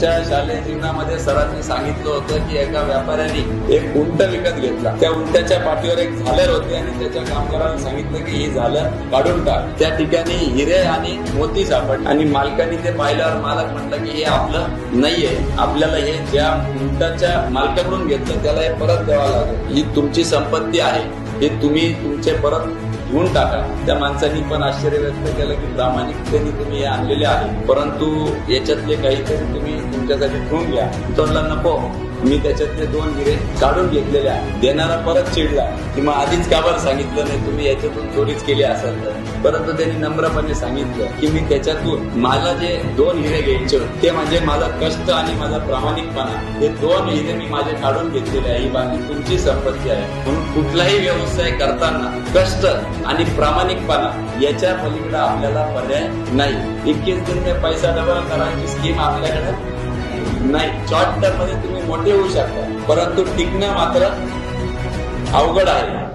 आमच्या शालेय जीवनामध्ये सरांनी सांगितलं होतं की एका व्यापाऱ्याने एक उंट विकत घेतला. त्या उंटाच्या पाठीवर एक झालर होते आणि त्याच्या कामगारांना सांगितलं की ही झालर काढून टाक. त्या ठिकाणी हिरे आणि मोती सापड आणि मालकाने ते पाहिल्यावर मालक म्हटलं की हे आपलं नाहीये. आपल्याला हे ज्या उंटाच्या मालकाकडून घेतलं त्याला हे परत द्यावं लागेल. ही तुमची संपत्ती आहे. हे तुम्ही तुमचे परत घेऊन टाका. त्या माणसांनी पण आश्चर्य व्यक्त केलं की प्रामाणिकतेने तुम्ही हे आणलेले आहे. परंतु याच्यातले काहीतरी तुम्ही तुमच्यासाठी ठेवून घ्या. तो नको. मी त्याच्यातले दोन हिरे काढून घेतलेले आहे देणारा परत चिडला. की मग आधीच का बरं सांगितलं नाही तुम्ही याच्यातून चोरीच केली असाल तर. परंतु त्यांनी नम्रपणे सांगितलं की मी त्याच्यातून मला जे दोन हिरे घ्यायचे होते ते म्हणजे माझा कष्ट आणि माझा प्रामाणिकपणा. हे दोन हिरे मी माझे काढून घेतलेले आहे. ही बाकी तुमची संपत्ती आहे. म्हणून कुठलाही व्यवसाय करताना कष्ट आणि प्रामाणिकपणा याच्या पलीकडे आपल्याला पर्याय नाही. इतकेच दिन पैसा डबल करायची स्कीम आपल्याकडे नाही शॉर्ट टर्ममध्ये तुम्ही मोठे होऊ शकता. परंतु टिकणं मात्र अवघड आहे.